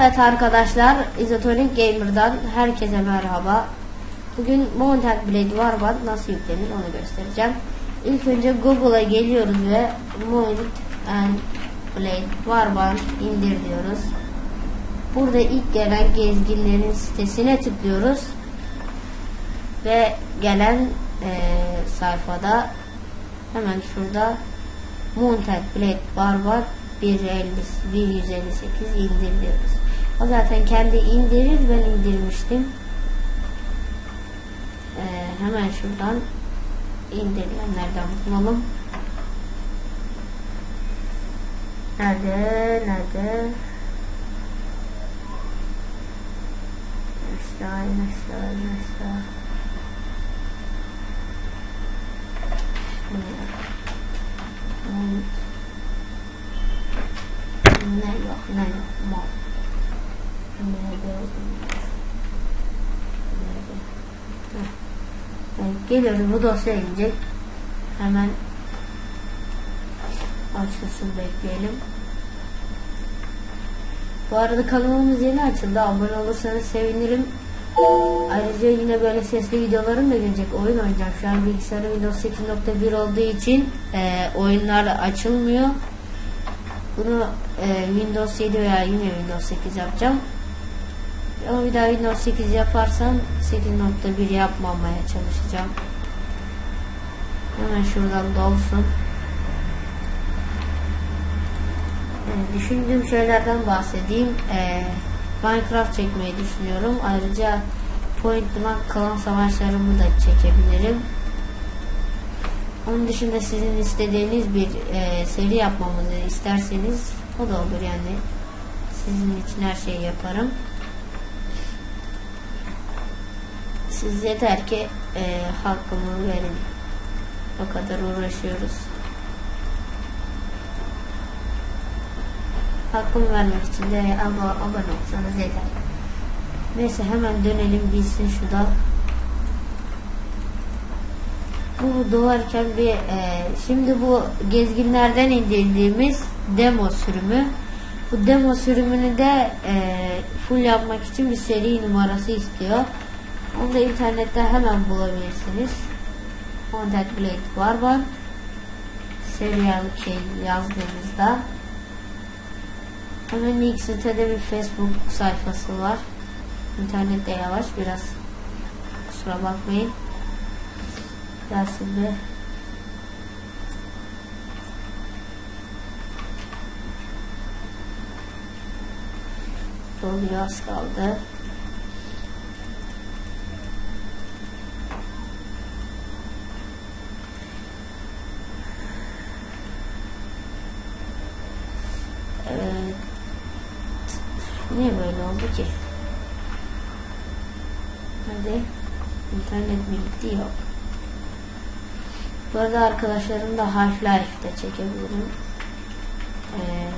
Evet arkadaşlar, Isotonik Gamer'dan herkese merhaba. Bugün Mountain Blade Warband nasıl yüklenir onu göstereceğim. İlk önce Google'a geliyoruz ve Mountain Blade Warband indir diyoruz. Burada ilk gelen gezginlerin sitesine tıklıyoruz. Ve gelen e, sayfada hemen şurada Mountain Blade Warband 158 indir diyoruz. O zaten kendi indirir ben indirmiştim. Ee, hemen şuradan indirilenlerden bulalım. Nerede? Nerede? Mesela, mesela, mesela. Ne yok, ne yok, mal. Evet, geliyoruz bu dosya inecek. Hemen açılsın bekleyelim. Bu arada kanalımız yeni açıldı. Abone olursanız sevinirim. Ayrıca yine böyle sesli videolarım da gelecek. Oyun oynayacağım. Şu an bilgisayarım Windows 8.1 olduğu için e, oyunlar açılmıyor. Bunu e, Windows 7 veya yine Windows 8 yapacağım. Ama bir daha Windows 8 yaparsam 8.1 yapmamaya çalışacağım. Hemen şuradan dolsun. E, düşündüğüm şeylerden bahsedeyim. E, Minecraft çekmeyi düşünüyorum. Ayrıca Point Blank kalan savaşlarımı da çekebilirim. Onun dışında sizin istediğiniz bir e, seri yapmamızı isterseniz o da olur yani. Sizin için her şeyi yaparım. Siz yeter ki e, hakkımı verin. O kadar uğraşıyoruz. Hakkımı vermek için de abone, abone olsanız yeter. Neyse hemen dönelim bilsin şu da. Bu doğarken bir e, şimdi bu gezginlerden indirdiğimiz demo sürümü. Bu demo sürümünü de e, full yapmak için bir seri numarası istiyor. Onu da internette hemen bulabilirsiniz. Content Blade Warband serial şey yazdığınızda hemen ilk sitede bir Facebook sayfası var. İnternette yavaş biraz kusura bakmayın. Gelsin bir doluyor az kaldı. Evet. Niye böyle oldu ki? Hadi. İnternet gitti? Yok. Bu arada arkadaşlarım da Half-Life de çekebilirim. Ee,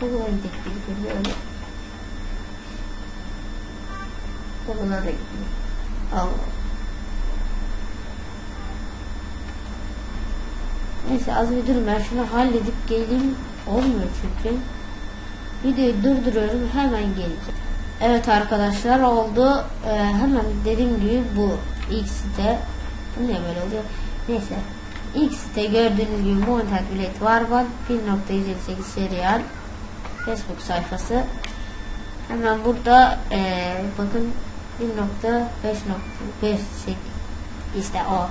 Google'a gidip bir öyle. Google'a da gideyim. Allah. Neyse az bir durun ben şunu halledip geleyim. Olmuyor çünkü. Videoyu durduruyorum hemen geleceğim. Evet arkadaşlar oldu. Ee, hemen dediğim gibi bu ilk site bu ne böyle oluyor? Neyse. Site gördüğünüz gibi Mountain Blade Warband 1.158 serial Facebook sayfası. Hemen burada ee, bakın 1.5.5 işte o.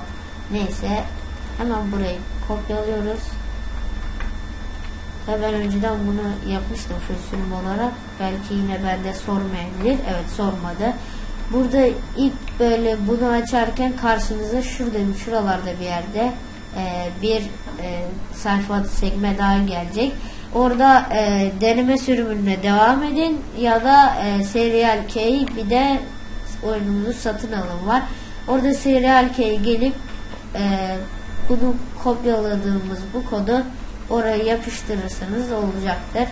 Neyse. Hemen burayı kopyalıyoruz. Tabii ben önceden bunu yapmıştım full sürüm olarak. Belki yine bende sormayabilir. Evet sormadı. Burada ilk böyle bunu açarken karşınıza şurada şuralarda bir yerde e, bir e, sayfa sekme daha gelecek. Orada e, deneme sürümüne devam edin ya da e, Serial Key bir de oyunumuzu satın alın var. Orada Serial Key gelip e, bunu kopyaladığımız bu kodu oraya yapıştırırsanız olacaktır.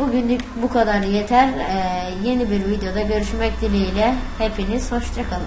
Bugünlük bu kadar yeter. Ee, yeni bir videoda görüşmek dileğiyle. Hepiniz hoşçakalın.